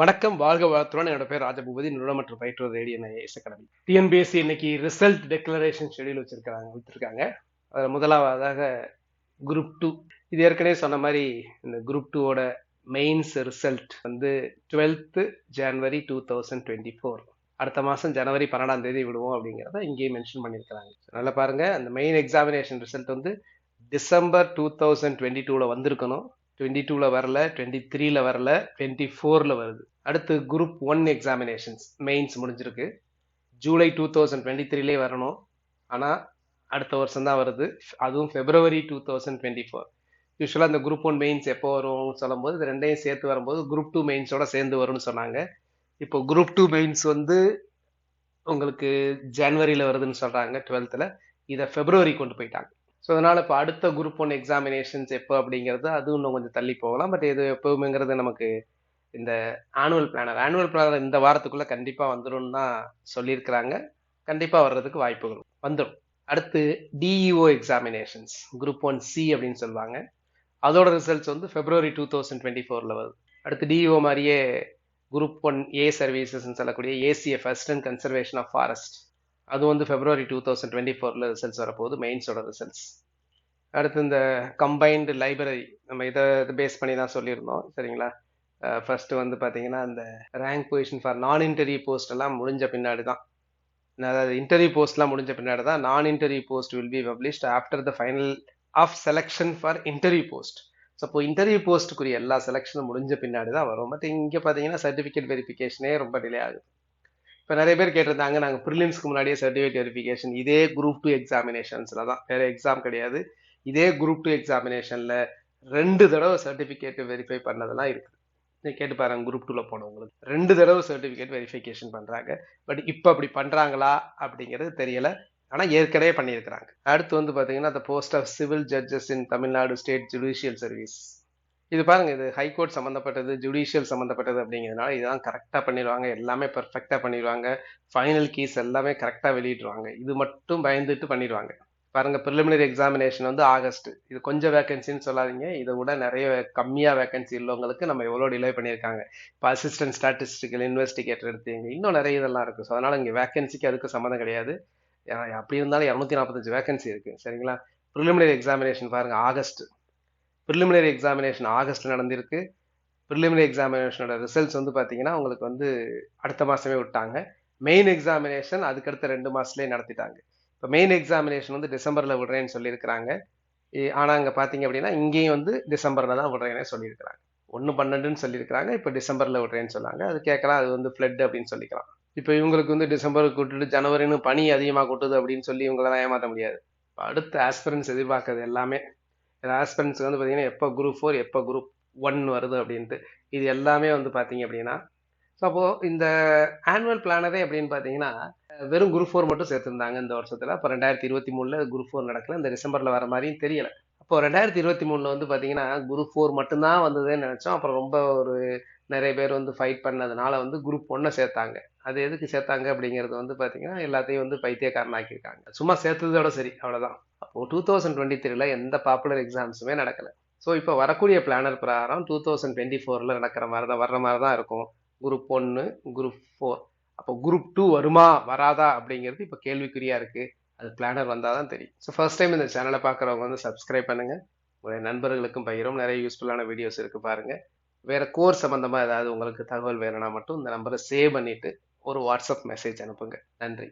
வணக்கம் வாழ்க வளத்துடன். என்னோட பேர் ராஜபூபதி. நிறுவனம் மற்றும் பயிற்றுவர் ரேடியோ ஐஎஸ் அகாடமி டிஎன்பிஎஸ்சி இன்னைக்கு ரிசல்ட் டெக்ளரேஷன் ஷெடியூல் வச்சிருக்காங்க வச்சிருக்காங்க அதில் முதலாவதாக குரூப் டூ இது ஏற்கனவே சொன்ன மாதிரி இந்த குரூப் டூவோட மெயின்ஸ் ரிசல்ட் வந்து twelfth January two thousand twenty four அடுத்த மாதம் ஜனவரி பன்னெண்டாம் தேதி விடுவோம் அப்படிங்கிறத இங்கேயே மென்ஷன் பண்ணியிருக்கிறாங்க. நல்லா பாருங்க. அந்த மெயின் எக்ஸாமினேஷன் ரிசல்ட் வந்து டிசம்பர் டூ தௌசண்ட் டுவெண்ட்டி டூவில் வந்திருக்கணும். டுவெண்ட்டி டூவில் வரல டுவெண்ட்டி த்ரீல வரல டுவெண்ட்டி ஃபோரில் வருது. அடுத்து குரூப் ஒன் எக்ஸாமினேஷன்ஸ் மெயின்ஸ் முடிஞ்சிருக்கு. ஜூலை டூ தௌசண்ட் டுவெண்ட்டி த்ரீலே வரணும். ஆனால் அடுத்த வருஷம் தான் வருது. அதுவும் February two thousand twenty four யூஸ்வலாக இந்த குரூப் ஒன் மெயின்ஸ் எப்போ வரும்னு சொல்லும்போது இது ரெண்டையும் சேர்த்து வரும்போது குரூப் டூ மெயின்ஸோட சேர்ந்து வரும்னு சொன்னாங்க. இப்போ குரூப் டூ மெயின்ஸ் வந்து உங்களுக்கு ஜனவரியில் வருதுன்னு சொல்கிறாங்க டுவெல்த்தில் இதை ஃபெப்ரவரி கொண்டு போயிட்டாங்க. ஸோ அதனால் இப்போ அடுத்த குரூப் ஒன் எக்ஸாமினேஷன்ஸ் எப்போ அப்படிங்கிறது அது இன்னும் கொஞ்சம் தள்ளி போகலாம். பட் இது எப்போவுமேங்கிறது நமக்கு இந்த ஆனுவல் பிளானர் ஆனுவல் பிளானர் இந்த வாரத்துக்குள்ளே கண்டிப்பாக வந்துடும் தான் சொல்லியிருக்கிறாங்க. கண்டிப்பாக வர்றதுக்கு வாய்ப்புகள் வந்துடும் அடுத்து DEO examinations group one C அப்படின்னு சொல்லுவாங்க. அதோட ரிசல்ட்ஸ் வந்து ஃபெப்ரவரி டூ தௌசண்ட் டுவெண்ட்டி ஃபோரில் வருது. அடுத்து டிஇஓ மாதிரியே குரூப் ஒன் ஏ சர்வீசஸ்ன்னு சொல்லக்கூடிய ACF and conservation of forest அது வந்து ஃபெப்ரவரி டூ தௌசண்ட் டுவெண்ட்டி ஃபோரில் ரிசல்ட்ஸ் வரப்போகுது மெயின்ஸோட ரிசல்ட்ஸ் அடுத்து இந்த கம்பைன்டு லைப்ரரி நம்ம இதை பேஸ் பண்ணி தான் சொல்லியிருந்தோம் சரிங்களா? ஃபர்ஸ்ட் வந்து பார்த்தீங்கன்னா அந்த rank position for non interview post எல்லாம் முடிஞ்ச பின்னாடி தான். அதாவது இன்டர்வியூ போஸ்ட்லாம் முடிஞ்ச பின்னாடி தான் non interview post will be published after the final of selection for interview post so இப்போ இன்டர்வியூ போஸ்ட்டுக்குரிய எல்லா செலெக்ஷனும் முடிஞ்ச பின்னாடி தான் வரும். பட் இங்கே பார்த்தீங்கன்னா சர்டிஃபிகேட் வெரிஃபிகேஷனே ரொம்ப டிலே ஆகுது. இப்போ நிறைய பேர் கேட்டிருந்தாங்க நாங்கள் ப்ரிலிம்ஸ்க்கு முன்னாடியே சர்டிஃபிகேட் வெரிஃபிகேஷன் இதே குரூப் டூ எக்ஸாமினேஷன்ஸில் தான். வேறு எக்ஸாம் கிடையாது. இதே குரூப் டூ எக்ஸாமினேஷனில் ரெண்டு தடவை சர்டிஃபிகேட் வெரிஃபை பண்ணதெல்லாம் இருக்குது நீ கேட்டு பாருங்க குரூப் டூவில் போனவங்களுக்கு. ரெண்டு தடவை சர்டிஃபிகேட் வெரிஃபிகேஷன் பண்ணுறாங்க பட் இப்போ அப்படி பண்ணுறாங்களா அப்படிங்கிறது தெரியலை. ஆனால் ஏற்கனவே பண்ணியிருக்கிறாங்க. அடுத்து வந்து பார்த்தீங்கன்னா அந்த post of civil judges in Tamil Nadu state judicial service இது பாருங்க இது ஹைகோர்ட் சம்மந்தப்பட்டது ஜுடிஷியல் சம்மந்தப்பட்டது அப்படிங்கிறதுனால இதெல்லாம் கரெக்டாக பண்ணிடுவாங்க. எல்லாமே பர்ஃபெக்டாக பண்ணிடுவாங்க. ஃபைனல் கீஸ் எல்லாமே கரெக்டாக வெளியிடுவாங்க இது மட்டும் பயந்துட்டு பண்ணிடுவாங்க. பாருங்க ப்ரிலிமினரி எக்ஸாமினேஷன் வந்து ஆகஸ்ட் இது கொஞ்சம் வேகன்சின்னு சொல்லாதீங்க. இதை விட நிறைய கம்மியாக வேகன்சி உள்ளவங்களுக்கு நம்ம எவ்வளோ டிலே பண்ணியிருக்காங்க. இப்போ அசிஸ்டன்ட் ஸ்டாட்டிஸ்டிக்கல் இன்வெஸ்டிகேட்டர் எடுத்தீங்க இன்னும் நிறைய இதெல்லாம் இருக்குது ஸோ அதனால் இங்கே வேகன்சிக்கு அதுக்கு சம்மந்தம் கிடையாது. அப்படி இருந்தாலும் இரநூத்தி நாற்பத்தஞ்சு வேகன்சி இருக்குது சரிங்களா? ப்ரிலிமினரி எக்ஸாமினேஷன் பாருங்கள் ஆகஸ்ட் ப்ரிலிமினரி எக்ஸாமினேஷன் ஆகஸ்ட் நடந்திருக்கு. ப்ரிலிமினரி எக்ஸாமினேஷனோட ரிசல்ட்ஸ் வந்து பார்த்தீங்கன்னா உங்களுக்கு வந்து அடுத்த மாதமே விட்டாங்க. மெயின் எக்ஸாமினேஷன் அதுக்கடுத்த ரெண்டு மாதத்துலேயே நடத்திட்டாங்க. இப்போ மெயின் எக்ஸாமினேஷன் வந்து டிசம்பரில் விடுறேன்னு சொல்லியிருக்கிறாங்க. ஆனால் அங்கே பார்த்தீங்க அப்படின்னா இங்கேயும் வந்து டிசம்பரில் தான் விடுறேன்னே சொல்லியிருக்கிறாங்க. ஒன்று பன்னெண்டுன்னு சொல்லியிருக்கிறாங்க இப்போ டிசம்பரில் விடுறேன்னு சொன்னாங்க. அது கேட்கலாம் அது வந்து ஃப்ளட் அப்படின்னு சொல்லிக்கலாம். இப்போ இவங்களுக்கு வந்து டிசம்பருக்கு கூட்டுட்டு ஜனவரின்னு பனி அதிகமாக கொட்டுது அப்படின்னு சொல்லி இவங்களெல்லாம் ஏமாற்ற முடியாது. இப்போ அடுத்த ஆஸ்பிரன்ஸ் எதிர்பார்க்கறது எல்லாமே ஆஸ்பிரண்ட்ஸுக்கு வந்து பார்த்தீங்கன்னா எப்போ குரூப் ஃபோர் எப்போ குரூப் ஒன் வருது அப்படின்ட்டு இது எல்லாமே வந்து பார்த்தீங்க அப்படின்னா ஸோ அப்போது இந்த ஆனுவல் பிளானரே அப்படின்னு பார்த்தீங்கன்னா வெறும் குரூப் ஃபோர் மட்டும் சேர்த்துருந்தாங்க இந்த வருஷத்தில். அப்போ ரெண்டாயிரத்தி இருபத்தி மூணில் குரூப் ஃபோர் நடக்கல. இந்த டிசம்பரில் வர மாதிரியும் தெரியலை. அப்போ ரெண்டாயிரத்தி இருபத்தி மூணில் வந்து பார்த்தீங்கன்னா குரூப் ஃபோர் மட்டும்தான் வந்ததுன்னு நினச்சோம். அப்புறம் ரொம்ப ஒரு நிறைய பேர் வந்து ஃபைட் பண்ணதுனால வந்து குரூப் ஒன்றை சேர்த்தாங்க. அது எதுக்கு சேர்த்தாங்க அப்படிங்கிறது வந்து பார்த்தீங்கன்னா எல்லாத்தையும் வந்து பைத்தியக்காரனாக்கியிருக்காங்க. சும்மா சேர்த்ததோட சரி அவ்வளோதான் அப்போது டூ தௌசண்ட் டுவெண்ட்டி த்ரீல எந்த பாப்புலர் எக்ஸாம்ஸுமே நடக்கலை. ஸோ இப்போ வரக்கூடிய பிளானர் பிரகாரம் டூ தௌசண்ட் டுவெண்ட்டி ஃபோரில் நடக்கிற மாதிரி தான் வர்ற மாதிரி தான் இருக்கும். குரூப் ஒன்று குரூப் ஃபோர் அப்போ குரூப் டூ வருமா வராதா அப்படிங்கிறது இப்போ கேள்விக்குறியாக இருக்குது அது பிளானர் வந்தால் தான் தெரியும். ஸோ ஃபர்ஸ்ட் டைம் இந்த சேனலை பார்க்குறவங்க வந்து சப்ஸ்கிரைப் பண்ணுங்கள் உங்களுடைய நண்பர்களுக்கும் பகிரும் நிறைய யூஸ்ஃபுல்லான வீடியோஸ் இருக்குது பாருங்கள் வேறு கோர்ஸ் சம்மந்தமாக ஏதாவது உங்களுக்கு தகவல் வேணும்னா மட்டும் இந்த நம்பரை சேவ் பண்ணிவிட்டு ஒரு வாட்ஸ்அப் மெசேஜ் அனுப்புங்க. நன்றி.